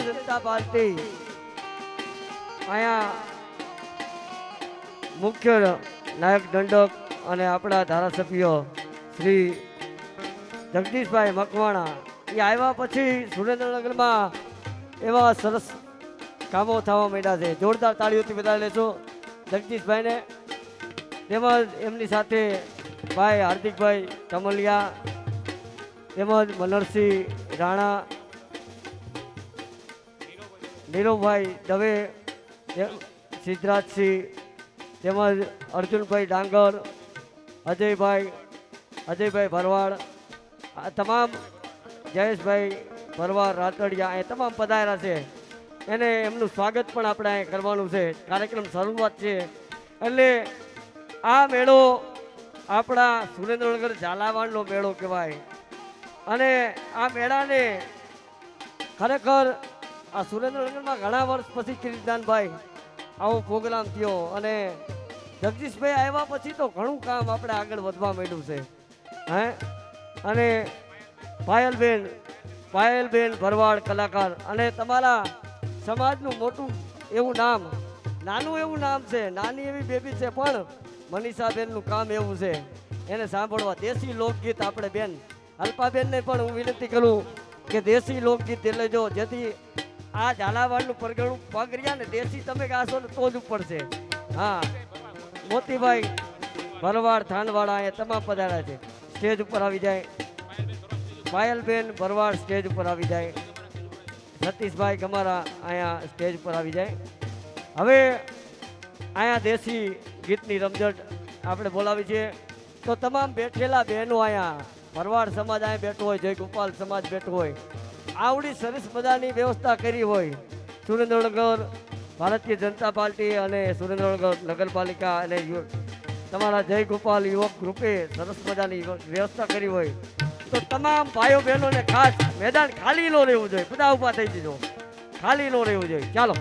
Bharatiya Janata party. અહીંયા મુખ્ય નાયક દંડક અને આપણા ધારાસભ્ય શ્રી જગદીશભાઈ મકવાણા એ આવ્યા પછી સુરેન્દ્રનગરમાં એવા સરસ કામો થવા માંડ્યા છે. જોરદાર તાળીઓથી વધારે લેશો જગદીશભાઈને. તેમજ એમની સાથે ભાઈ હાર્દિકભાઈ કમલિયા, તેમજ મનરસિંહ રાણા નીરવભાઈ દવે સિદ્ધરાજસિંહ, તેમજ અર્જુનભાઈ ડાંગર, અજયભાઈ અજયભાઈ ભરવાડ, આ તમામ જયેશભાઈ ભરવાડ, રાતડિયા, એ તમામ પધાર્યા છે. એને એમનું સ્વાગત પણ આપણે અહીં કરવાનું છે. કાર્યક્રમ શરૂઆત છે. એટલે આ મેળો આપણા સુરેન્દ્રનગર ઝાલાવાડનો મેળો કહેવાય. અને આ મેળાને ખરેખર આ સુરેન્દ્રનગરમાં ઘણા વર્ષ પછી કિરીટદાનભાઈ આવો પ્રોગ્રામ થયો અને જગદીશભાઈ આવ્યા પછી તો ઘણું કામ આપણે આગળ વધવા માંડ્યું છે, હે? અને પાયલબેન પાયલબેન ભરવાડ કલાકાર અને તમારા સમાજનું મોટું એવું નામ, નાનું એવું નામ છે, નાની એવી બેબી છે, પણ મનીષાબેનનું કામ એવું છે. એને સાંભળવા દેશી લોકગીત આપણે બેન, અલ્પાબેનને પણ હું વિનંતી કરું કે દેશી લોકગીત એટલે જો જેથી આ ઝાલાવાડનું પરગણું પગ રહ્યા ને દેશી તમે ગાશો ને તો જ ઉપડશે હા. મોતીભાઈ ભરવાડ થાનવાળા અહીંયા તમામ પધાર્યા છે. સ્ટેજ ઉપર આવી જાય. પાયલબેન ભરવાડ સ્ટેજ ઉપર આવી જાય. સતીશભાઈ ગમારા અહીંયા સ્ટેજ ઉપર આવી જાય. હવે અહીંયા દેશી ગીતની રમઝટ આપણે બોલાવી છે. તો તમામ બેઠેલા બહેનો અહીંયા ભરવાડ સમાજ અહીંયા બેઠો હોય જય ગોપાલ સમાજ બેઠો હોય. આવડી સરસ મજાની વ્યવસ્થા કરી હોય. સુરેન્દ્રનગર ભારતીય જનતા પાર્ટી અને સુરેન્દ્રનગર નગરપાલિકા અને તમારા જય ગોપાલ યુવક ગ્રુપે સરસ મજાની વ્યવસ્થા કરી હોય. તો તમામ ભાઈઓ બહેનોને ખાસ મેદાન ખાલી ન રહેવું જોઈએ. બધા ઊભા થઈ જજો. ખાલી ન રહેવું જોઈએ. ચાલો.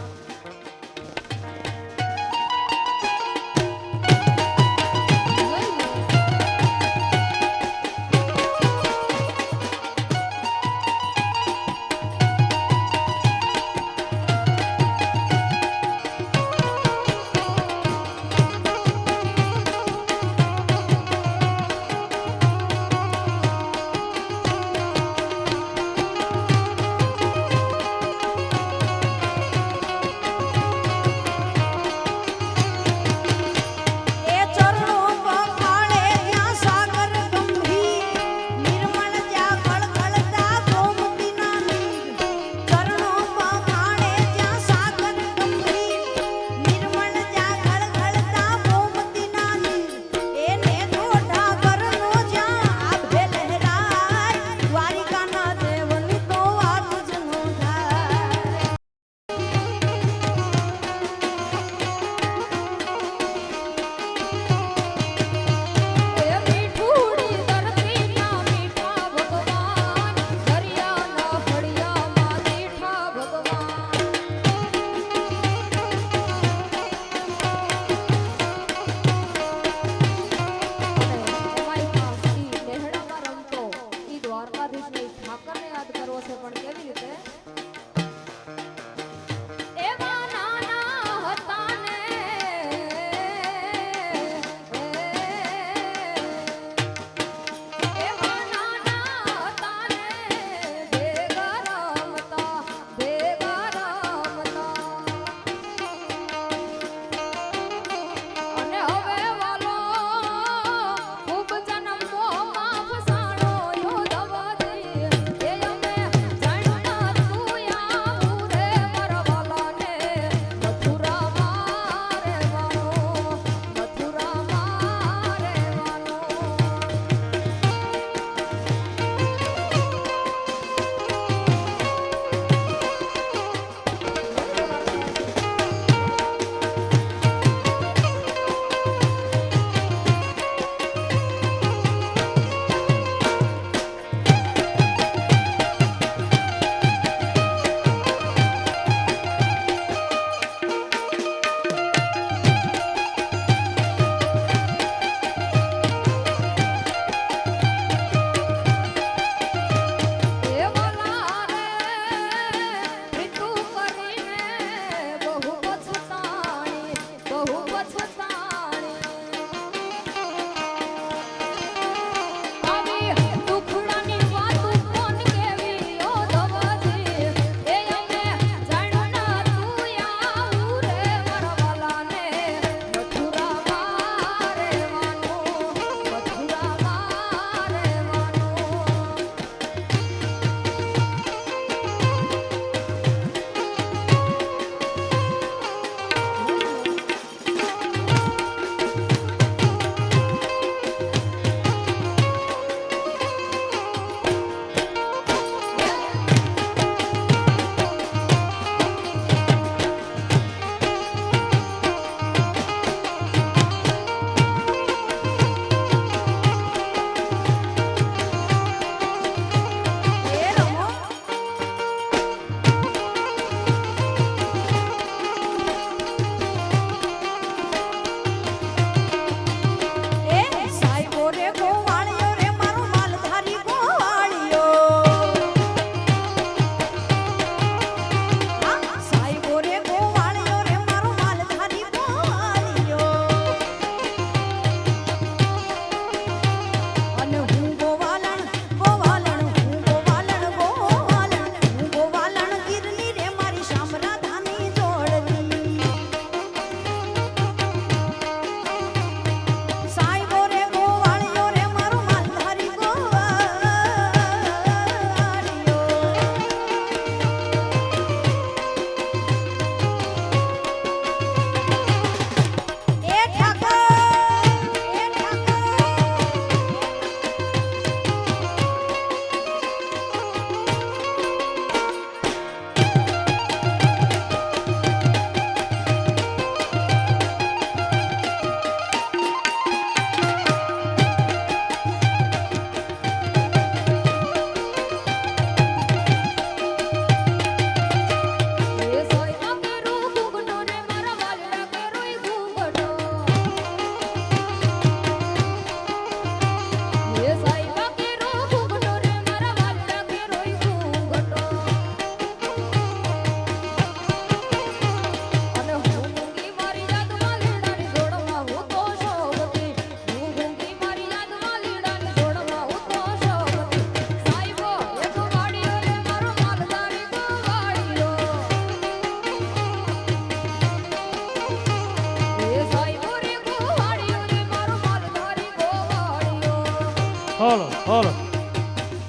હલો હલો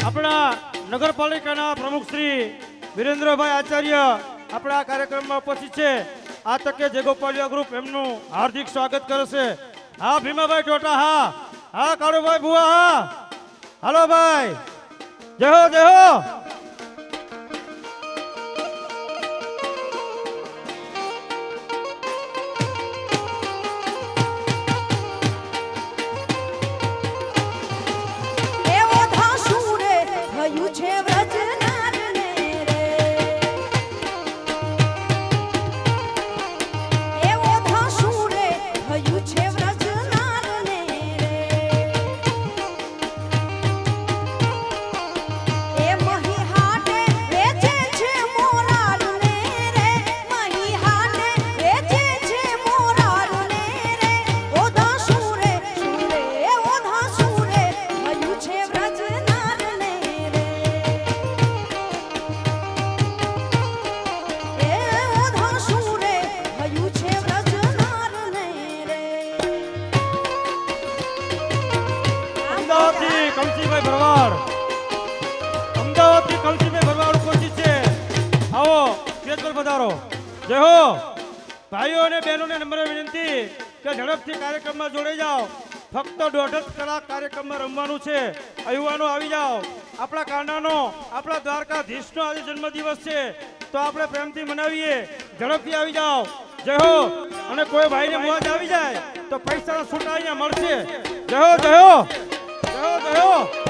આપણા નગરપાલિકાના પ્રમુખ શ્રી વિરેન્દ્રભાઈ આચાર્ય આપણા કાર્યક્રમમાં ઉપસ્થિત છે. આ તકે જયગોપાલિયા ગ્રુપ એમનું હાર્દિક સ્વાગત કરે છે. હા, ભીમાભાઈ ટોટા, હા. હા, કાળુભાઈ ભુવા, હા. હાલો ભાઈ. જય હો જય હો. અમદાવાદથી કલસીભાઈ ભરવાડ. અમદાવાદથી કલસીભાઈ ભરવાડ ઉપસ્થિત છે. આવો, સ્ટેજ પર પધારો. જય હો. ભાઈઓ અને બહેનોને નમ્ર વિનંતી કે ઝડપથી કાર્યક્રમમાં જોડાઈ જાઓ. ફક્ત દોઢ જ કલાક કાર્યક્રમમાં રમવાનું છે. યુવાનો આવી જાઓ. આપણા કાંડાનો આપણા દ્વારકાધીશનો આજે જન્મદિવસ છે. તો આપણે પ્રેમથી મનાવીએ. ઝડપથી આવી જાઓ. જય હો. અને કોઈ ભાઈને મોજ આવી જાય, તો પૈસાના છૂટા અહીંયા મળશે. જય હો જય હો. જય હો